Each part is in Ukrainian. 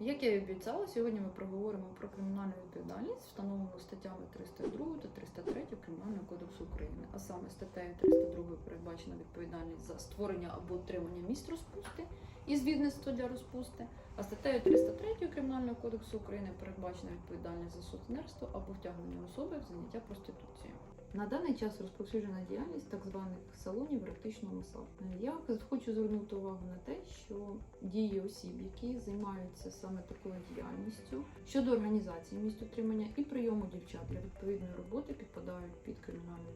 Як я і обіцяла, сьогодні ми проговоримо про кримінальну відповідальність, встановлену статтями 302 та 303 Кримінального кодексу України. А саме статтею 302 передбачена відповідальність за створення або утримання місць розпусти і звідництво для розпусти. А статтею 303 Кримінального кодексу України передбачена відповідальність за сутенерство або втягнення особи в заняття проституцією. На даний час розповсюджена діяльність так званих салонів практичного масажу. Я хочу звернути увагу на те, що дії осіб, які займаються саме такою діяльністю щодо організації місць утримання і прийому дівчат для відповідної роботи підпадають під кримінальну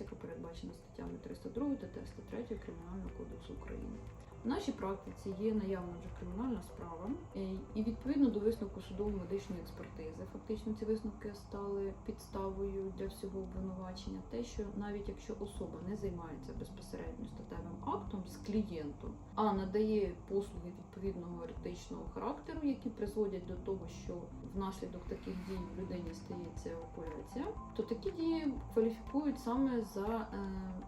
яка передбачена статтями 302 та 303 Кримінального кодексу України. В нашій практиці є наявна вже кримінальна справа, е, і відповідно до висновку судово-медичної експертизи, фактично ці висновки стали підставою для всього обвинувачення. Те, що навіть якщо особа не займається безпосередньо статевим актом з клієнтом, а надає послуги відповідного еретичного характеру, які призводять до того, що внаслідок таких дій в людині стається евакуація, то такі дії кваліфікують саме за е,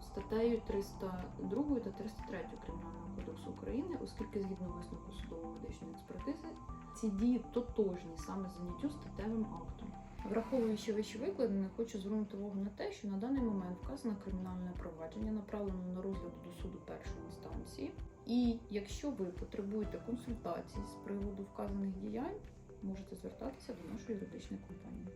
статтею 302 та 303 кримінального кодексу України, оскільки згідно висновку судово-медичної експертизи ці дії тотожні саме заняттю статевим актом. Враховуючи вище викладене, хочу звернути увагу на те, що на даний момент вказане кримінальне провадження направлено на розгляд до суду першої інстанції. І якщо ви потребуєте консультацій з приводу вказаних діянь, можете звертатися до нашої юридичної компанії.